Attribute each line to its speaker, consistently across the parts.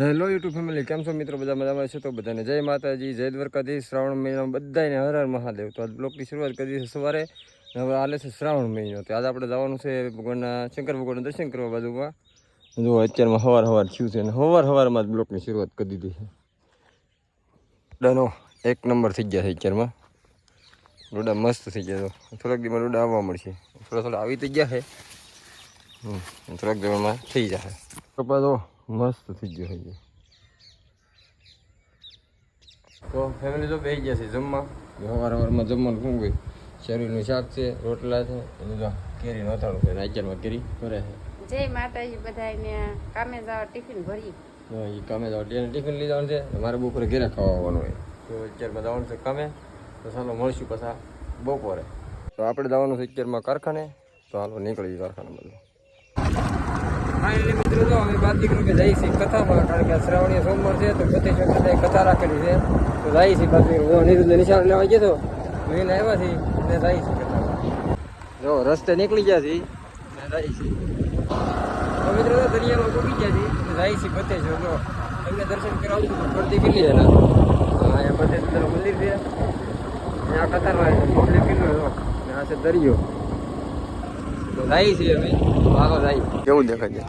Speaker 1: Hello YouTube family, કેમ છો મિત્રો? બધા મજામાં છે તો બધાને જય માતાજી, જય દ્વારકાધીશ, શ્રાવણ મહિનામાં બધાને હર હર મહાદેવ. તો આજ બ્લોકની શરૂઆત કરી દીધી છે સવારે હવે હાલે છે શ્રાવણ મહિનો. તો આજે આપણે જવાનું છે ભગવાનના, શંકર ભગવાનના દર્શન કરવા બાજુમાં. જો અત્યારમાં હવાર હવાર થયું છે અને હવાર હવારમાં જ બ્લોકની શરૂઆત કરી દીધી છે. ડનો, એક નંબર થઈ ગયા છે અત્યારમાં. ડોડા મસ્ત થઈ ગયા તો થોડાક દિવસમાં ડોડા આવવા મળશે. થોડા થોડા આવી થઈ ગયા છે. થોડાક દિવસમાં થઈ જશે. કપા તો મસ્ત થઈ ગયો થઈ ગયો તો ફેમિલી તો બેસી ગયા છે જમવા. સવાર સવારમાં જમવાનું શું હોય? શરીરનું શાક છે રોટલા છે એનું જો કેરી નોતાળું છે રાજ્યમાં કેરી ભરે છે.
Speaker 2: જય માતાજી બધાને કામે જાવ ટિફિન ભરી.
Speaker 1: એ કામે જાવ ટિફિન લઈ જવાનું છે મારે બપોરે ઘેરે ખાવા આવવાનું હોય. તો અત્યારમાં જવાનું છે કામે. તો ચાલો મળશું પાછા બપોરે. તો આપણે જવાનું છે અત્યારમાં કારખાને. તો હાલો નીકળી કારખાના બધું ફાઇનલી મિત્રો તો અમે બાદ દીકરું કે જઈએ છીએ કથામાં કારણ કે શ્રાવણીય સોમવાર છે તો બધે છે બધાએ કથા રાખેલી છે. તો જઈએ છીએ બાદ દીકરું નિરુદ્ધ નિશાળ લેવા ગયો તો લઈને આવ્યા છીએ ને જઈએ છીએ કથામાં જો રસ્તે નીકળી ગયા છીએ. ને જઈએ છીએ. તો મિત્રો તો દરિયામાં ડૂબી ગયા છીએ. જઈએ છીએ બધે છે જો તમને દર્શન કરાવું તો ફરતી કેટલી છે અહીંયા બધે મંદિર છે. અહીંયા પબ્લિક કેટલું ને આ છે દરિયો. કેવું દેખાય છે?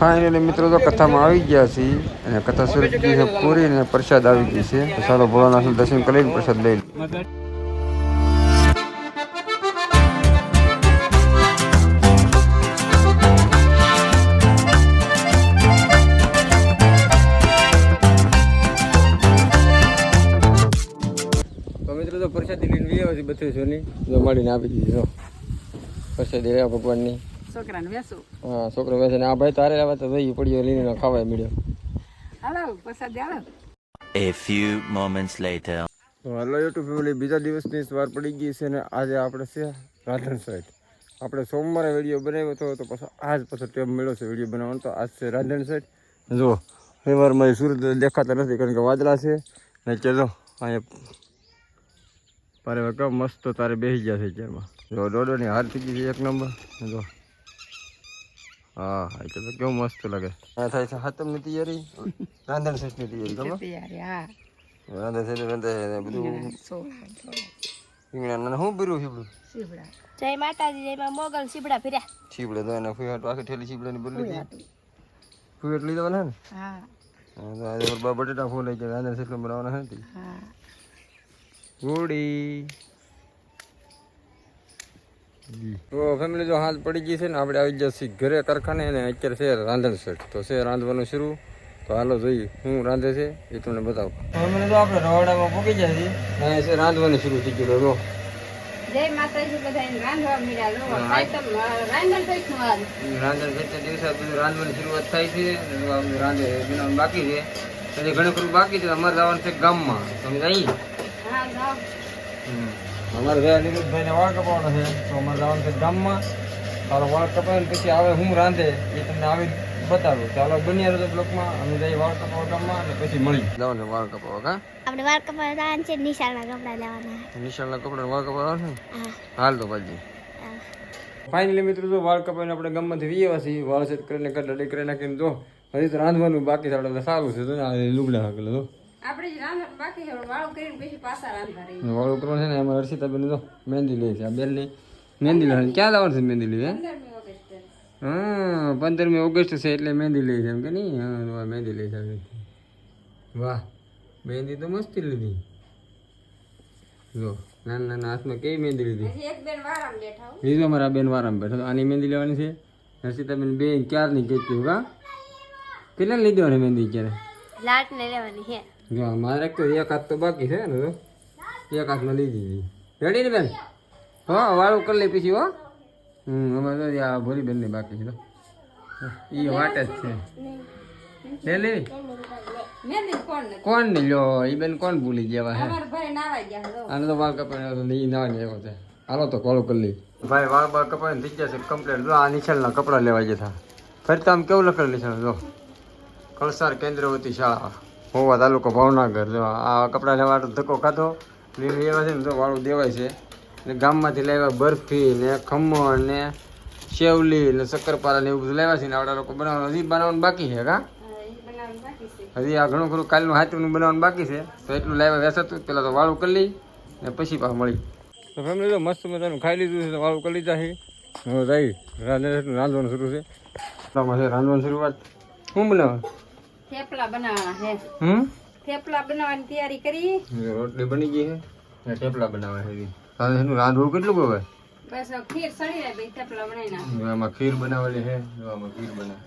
Speaker 1: ફાઇનલી મિત્રો તો કથામાં આવી ગયા છીએ અને કથા સુરત પૂરી અને પ્રસાદ આવી ગઈ છે. ચાલો ભોળાનાથનું દર્શન કરીને પ્રસાદ લઈ તો પ્રસાદી લઈને વી આવ્યા છે બત્રીસો જો મળીને આપી દીધી જો. પ્રસાદી રહ્યા ભગવાનની.
Speaker 2: છોકરાને વેસું
Speaker 1: હા છોકરો બેસે ને આ ભાઈ તારે આવે તો ભાઈ પડ્યો લઈને ખાવાય મળ્યો.
Speaker 2: Hello Prasad hello.
Speaker 3: A few moments later.
Speaker 1: Hello YouTube family બીજા દિવસની વાર પડી ગઈ છે ને આજે આપણે છે રાધન સાઈડ આપણે સોમવારે વીડિયો બનાવ્યો હતો તો પછી આજ પછી ટાઈમ મળ્યો છે વીડિયો બનાવવાનો. તો આજ છે રાધન સાઈડ જો રવિવારમાં સૂરજ દેખાતા નથી કારણ કે વાદળા છે. ને ચલો અહીંયા પારે વગર મસ્ત તારે બેસી ગયા છે ચેરમાં જો ડોડોની હાર થઈ ગઈ છે એક નંબર. જો. હા હા એ તો કેવું મસ્ત લાગે. આ થાય છે હાથમની તૈયારી? રાંધણ સાઈડની તૈયારી
Speaker 2: તૈયારી હા.
Speaker 1: રાંધણ સાઈડ રાંધે બધું. રીંગણા શું ભર્યું છે બધું
Speaker 4: જય માતાજી જય માં મોગલ સીબડા ફર્યા
Speaker 1: છીબડે તો એના ફુયાટ આખી ઠેલી છીબડાની બદલી ફુયાટ લઈ જવાના ને?
Speaker 2: હા.
Speaker 1: હા, તો આજે બા બટેટા ફૂલ લઈ જાય બનાવવાના હતી
Speaker 2: હા.
Speaker 1: ગુડી. તો ફેમિલી જો હાથ પડી ગઈ છે ને આપણે આવી જશે ઘરે કારખાને અને અત્યારે છે રાંધણ સેટ તો છે રાંધવાનું શરૂ. તો હાલો જોઈએ હું રાંધે છે એ તમને બતાવું. ફેમિલી તો આપણે રવાડામાં પૂકી જાય છે અહીંયા છે રાંધવાનું શરૂ થઈ ગયું. જો
Speaker 2: જય માતાજી બધાને રાંધવા મળ્યા. લો આઈટમ રાંધણ થઈ
Speaker 1: રાંધણ સેટના દિવસે બધું રાંધવાની શરૂઆત થાય છે અને રાંધે બાકી છે. હજી ઘણું ખરું બાકી છે અમારે જવાનું છે ગામમાં. તમે જઈએ અમારે ભાઈ અનિરુદ્ધભાઈને વાળ કપાવવાનો છે. તો અમારે જવાનું છે ગામમાં. તારો વાળ કપાવીને પછી આવે હું રાંધે. એ તમને આવી બતાવું. ચાલો બન્યા રોજ બ્લોકમાં. અમે જઈએ વાળ કપાવવા ગામમાં અને પછી મળી જવાનું વાળ કપાવવા કા?
Speaker 4: આપણે વાળ કપડા જવાનું છે. નિશાળના કપડા લેવાના
Speaker 1: નિશાળના કપડા વાળ કપાવવા છે
Speaker 4: હા.
Speaker 1: હાલ તો
Speaker 4: ભાજી.
Speaker 1: ફાઇનલી મિત્રો તો વાળ કપાવીને આપણે ગામમાંથી વીએ વાસી વાળ સેટ કરીને કટાડી કરી નાખીને તો હજી તો રાંધવાનું બાકી છે આપણે સારું છે. તો ને આ લુગડા હાકેલા તો
Speaker 2: આપણે જ રાંધણ બાકી છે વાળું કરીને પછી પાછા રાંધવા રહી
Speaker 1: વાળું કરવાનું છે ને એમાં હર્ષિતાબેન તો મહેંદી લે છે આ બેનની મહેંદી લે ક્યાં જવાનું છે મહેંદી લેવી? હે?
Speaker 2: પંદરમી ઓગસ્ટ.
Speaker 1: હા પંદરમી ઓગસ્ટ છે એટલે મહેંદી લઈ છે એમ કે નહીં? હા વાહ મહેંદી લઈ છે વાહ મહેંદી તો મસ્તી લીધી. જો નાના નાના હાથમાં કેવી મહેંદી લીધી?
Speaker 2: હજી એક બેન વારામ બેઠા હો.
Speaker 1: લીધું અમારા બેન વારામ બેઠો તો આની મહેંદી લેવાની છે. હર્ષિતાબેન બેન ક્યારની કહેતી કા કેટલા લીધી હોય મહેંદી ક્યારે
Speaker 4: લાટ ને લેવાની છે.
Speaker 1: જો મારે તો એક હાથ તો બાકી છે ને એક હાથમાં લઈ દીધી રેડી ને બેન? હા, વાળું કરી લે પછી, હો. હમ, અમારે તો આ ભોરી બેનની બાકી છે, તો. એ વાટ જ છે. લે લેવી
Speaker 2: કોણ
Speaker 1: ને લ્યો? એ બેન કોણ ભૂલી ગયા હે?
Speaker 2: નાવા ગયા છે
Speaker 1: આને તો વાળ કપાય નહીં ના આવ્યો છે. હાલો તો કોલ કરી લઈ ભાઈ, વાળ બાળ કપાય થઈ જશે કમ્પ્લેટ જો આ નિશાળના કપડાં લેવા જતા ફરી તો આમ કેવું લખેલું નિશાળ જો કળસાર કેન્દ્રવતી શાળા. હોવા તાલુકો ભાવનગર. જો આ કપડાં લેવા ધક્કો ખાધો. લીલી એવા છે ને તો વાળું દેવાય છે. ને ગામમાંથી લાવ્યા બરફી ને ખમણ ને શેવલી ને શક્કરપારા ને એવું બધું લાવ્યા છે ને આવડા લોકો બનાવવાનું. હજી બનાવવાનું બાકી છે કા? હજી આ ઘણું ખરું કાલનું હાથનું બનાવવાનું બાકી છે. તો એટલું લાવ્યા વેસાતું પેલા તો વાળું કરી લઈ ને પછી પાછું મળી. તો ફેમિલી તો મસ્ત મજાનું ખાઈ લીધું છે તો વાળું કરી લીધા છે. હવે રાંધવાનું શરૂ છે. રાંધવાની શરૂઆત. શું બનાવવાનું
Speaker 2: થેપલા બનાવવાના હે
Speaker 1: હમ?
Speaker 2: થેપલા બનાવવાની તૈયારી કરી.
Speaker 1: રોટલી બની ગઈ હે? ને થેપલા બનાવવા હે તારે એનું રાંધવું કેટલું કહેવાય
Speaker 2: બસ ખીર સળી જાય ભાઈ થેપલા બનાવી નાખ.
Speaker 1: આમાં ખીર બનાવેલી હે જો આમાં ખીર બનાવે.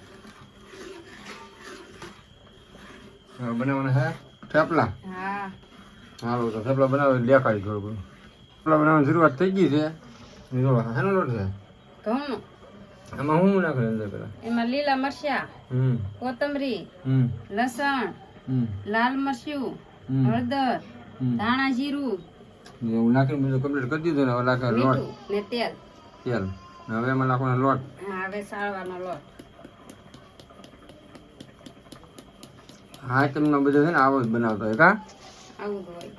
Speaker 1: હવે બનાવવાના હે થેપલા?
Speaker 2: હા.
Speaker 1: હાલો તો થેપલા બનાવે દેખાડી થોડું થેપલા બનાવવાની શરૂઆત થઈ ગઈ છે.
Speaker 2: ઘઉંનો.
Speaker 1: આમાં હું નાખે અંદર પેલા
Speaker 2: એમાં લીલા મરચા
Speaker 1: હમ.
Speaker 2: કોથમરી
Speaker 1: હમ.
Speaker 2: લસણ
Speaker 1: હમ.
Speaker 2: લાલ મરચું હળદર ધાણા જીરું
Speaker 1: એવું નાખીને બધું કમ્પ્લીટ કરી દીધું ને હવે નાખે લોટ.
Speaker 2: ને તેલ.
Speaker 1: તેલ. હવે એમાં નાખવાનો લોટ.
Speaker 2: હા હવે સાળવાનો લોટ.
Speaker 1: હા તમને બધું છે ને આવો જ બનાવતો હોય કા?
Speaker 2: આવું હોય.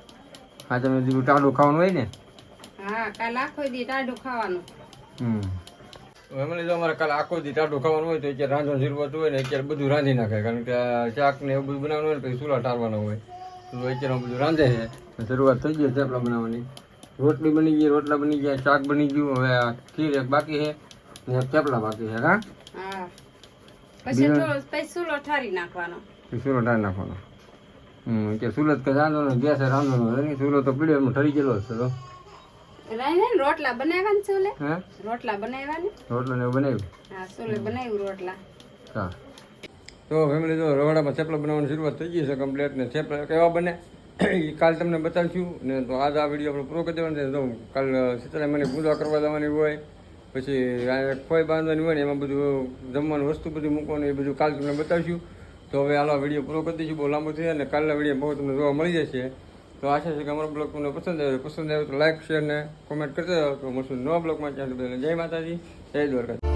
Speaker 1: હા તમે ટાડું ખાવાનું હોય ને?
Speaker 2: હા કાલ આખો દી ટાડું ખાવાનું.
Speaker 1: હમ. ફેમિલી તો અમારે કાલે આખો દી ટાટું ખાવાનું હોય તો અત્યારે રાંધવાની જરૂરત હોય ને અત્યારે બધું રાંધી નાખે. કારણ કે શાક ને એવું બધું બનાવવાનું હોય ને પછી ચૂલા ટાળવાના હોય. તો અત્યારે બધું રાંધે છે. શરૂઆત થઈ ગઈ થેપલા બનાવવાની. રોટલી બની ગઈ રોટલા બની ગયા શાક બની ગયું. હવે આ ખીર એક બાકી છે. ને થેપલા બાકી છે હા?
Speaker 2: પછી ચૂલો ઠારી નાખવાનો.
Speaker 1: ચૂલો ટાળી નાખવાનો. ચૂલો જ કે રાંધવાનો ગેસ રાંધવાનો હોય તો પીડ્યો એમ ઠરી ગયેલો હશે તો.
Speaker 2: રાઈને રોટલા બનાવવા ને ચૂલે રોટલા બનાવ્યા ને
Speaker 1: ને બનાવ્યું?
Speaker 2: હા ચૂલે બનાવ્યું રોટલા?
Speaker 1: હા. તો ફેમિલી તો રવાડામાં થેપલા બનાવવાની શરૂઆત થઈ ગઈ છે કમ્પ્લેટ ને થેપલા કેવા બને? એ કાલ તમને બતાવીશું ને તો આજ આ વીડિયો આપણે પૂરો કરી દેવાનો છે. તો કાલ સીતારામ મને પૂજા કરવા જવાની હોય પછી આ ખોઈ બાંધવાની હોય ને એમાં બધું જમવાનું વસ્તુ બધું મૂકવાનું એ બધું કાલ તમને બતાવીશું. તો હવે હાલો વીડિયો પૂરો કરી દઈશું. બહુ લાંબો છે અને કાલના વીડિયો બહુ તમને જોવા મળી જશે. તો આશા છે કે અમારો બ્લોગ તમને પસંદ આવ્યો પસંદ આવ્યો તો લાઈક શેર ને કોમેન્ટ કરતા જાઓ. તો મળશું નવા બ્લોગમાં. ત્યાં જય માતાજી, જય દ્વારકા